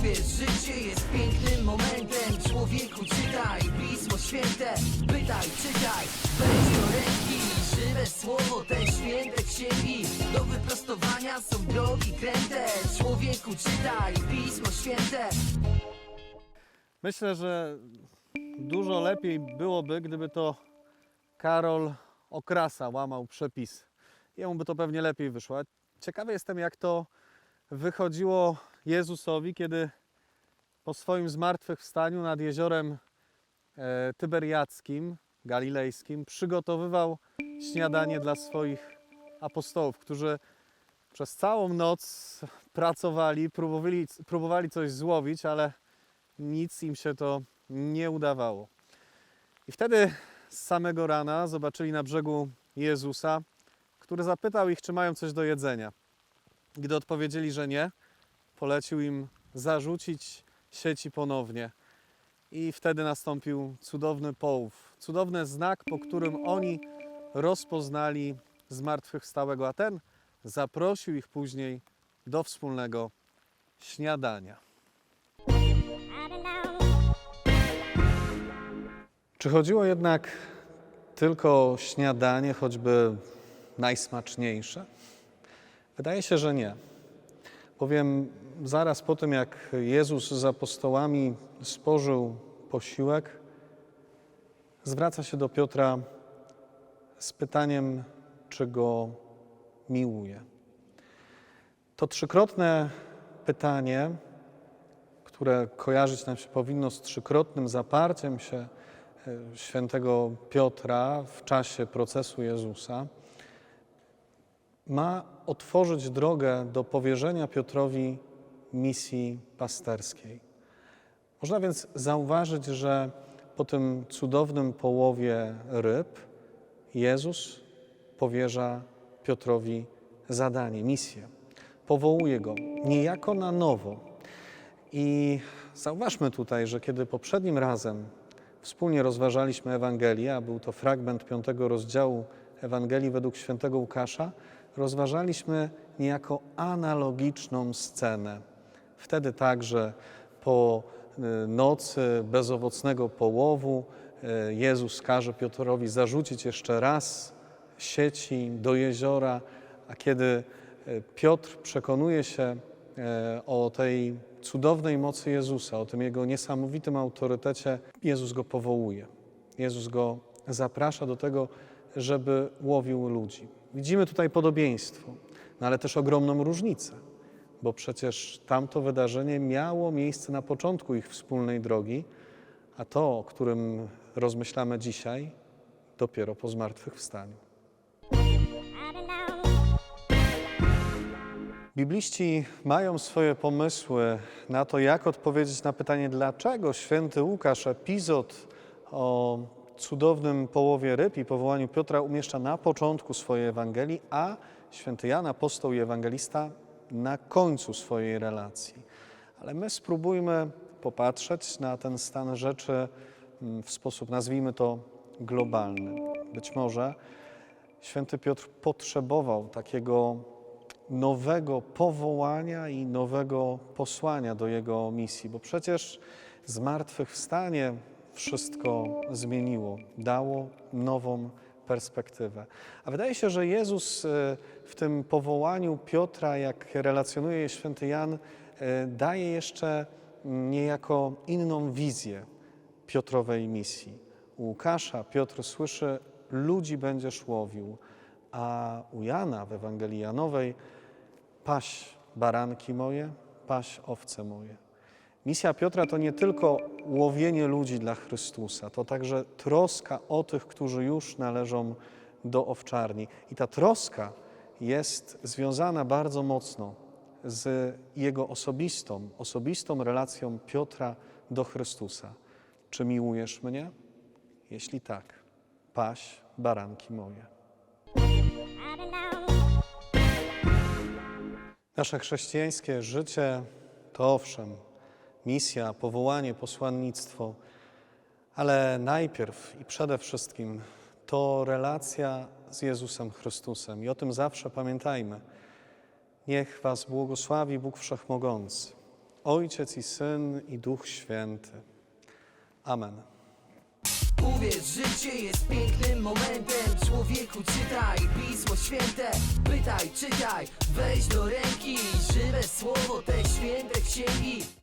Uwierz, życie jest pięknym momentem. Człowieku czytaj Pismo Święte. Pytaj, czytaj. Weź do ręki Żywe słowo, te święte księgi. Do wyprostowania są drogi kręte. Człowieku czytaj Pismo Święte. Myślę, że dużo lepiej byłoby, gdyby to Karol Okrasa łamał przepis. Jemu by to pewnie lepiej wyszło. Ciekawy jestem, jak to wychodziło Jezusowi, kiedy po swoim zmartwychwstaniu nad jeziorem e, Tyberiackim, galilejskim, przygotowywał śniadanie dla swoich apostołów, którzy przez całą noc pracowali, próbowali, próbowali coś złowić, ale nic im się to nie udawało. I wtedy z samego rana zobaczyli na brzegu Jezusa, który zapytał ich, czy mają coś do jedzenia. Gdy odpowiedzieli, że nie, polecił im zarzucić sieci ponownie. I wtedy nastąpił cudowny połów, cudowny znak, po którym oni rozpoznali zmartwychwstałego, a ten zaprosił ich później do wspólnego śniadania. Czy chodziło jednak tylko o śniadanie, choćby najsmaczniejsze? Wydaje się, że nie. Bowiem zaraz po tym, jak Jezus z apostołami spożył posiłek, zwraca się do Piotra z pytaniem, czy go miłuje. To trzykrotne pytanie, które kojarzyć nam się powinno z trzykrotnym zaparciem się e, świętego Piotra w czasie procesu Jezusa, ma otworzyć drogę do powierzenia Piotrowi misji pasterskiej. Można więc zauważyć, że po tym cudownym połowie ryb Jezus powierza Piotrowi zadanie, misję. Powołuje go niejako na nowo. I zauważmy tutaj, że kiedy poprzednim razem wspólnie rozważaliśmy Ewangelię, a był to fragment piątego rozdziału Ewangelii według świętego Łukasza, rozważaliśmy niejako analogiczną scenę. Wtedy także po y, nocy bezowocnego połowu y, Jezus każe Piotrowi zarzucić jeszcze raz sieci do jeziora, a kiedy y, Piotr przekonuje się o tej cudownej mocy Jezusa, o tym Jego niesamowitym autorytecie, Jezus go powołuje. Jezus go zaprasza do tego, żeby łowił ludzi. Widzimy tutaj podobieństwo, no ale też ogromną różnicę, bo przecież tamto wydarzenie miało miejsce na początku ich wspólnej drogi, a to, o którym rozmyślamy dzisiaj, dopiero po zmartwychwstaniu. Bibliści mają swoje pomysły na to, jak odpowiedzieć na pytanie, dlaczego święty Łukasz epizod o cudownym połowie ryb i powołaniu Piotra umieszcza na początku swojej Ewangelii, a święty Jan, apostoł i ewangelista, na końcu swojej relacji. Ale my spróbujmy popatrzeć na ten stan rzeczy mm, w sposób, nazwijmy to, globalny. Być może święty Piotr potrzebował takiego nowego powołania i nowego posłania do jego misji, bo przecież zmartwychwstanie wszystko zmieniło, dało nową perspektywę. A wydaje się, że Jezus e, w tym powołaniu Piotra, jak relacjonuje je święty Jan, e, daje jeszcze niejako inną wizję Piotrowej misji. U Łukasza Piotr słyszy, ludzi będziesz łowił, a u Jana w Ewangelii Janowej paś baranki moje, paś owce moje. Misja Piotra to nie tylko łowienie ludzi dla Chrystusa, to także troska o tych, którzy już należą do owczarni. I ta troska jest związana bardzo mocno z jego osobistą, osobistą relacją Piotra do Chrystusa. Czy miłujesz mnie? Jeśli tak, paś baranki moje. Nasze chrześcijańskie życie to owszem misja, powołanie, posłannictwo, ale najpierw i przede wszystkim to relacja z Jezusem Chrystusem i o tym zawsze pamiętajmy. Niech Was błogosławi Bóg Wszechmogący, Ojciec i Syn i Duch Święty. Amen. Uwierz, życie jest pięknym momentem Człowieku czytaj Pismo Święte Pytaj, czytaj, weź do ręki Żywe słowo te święte księgi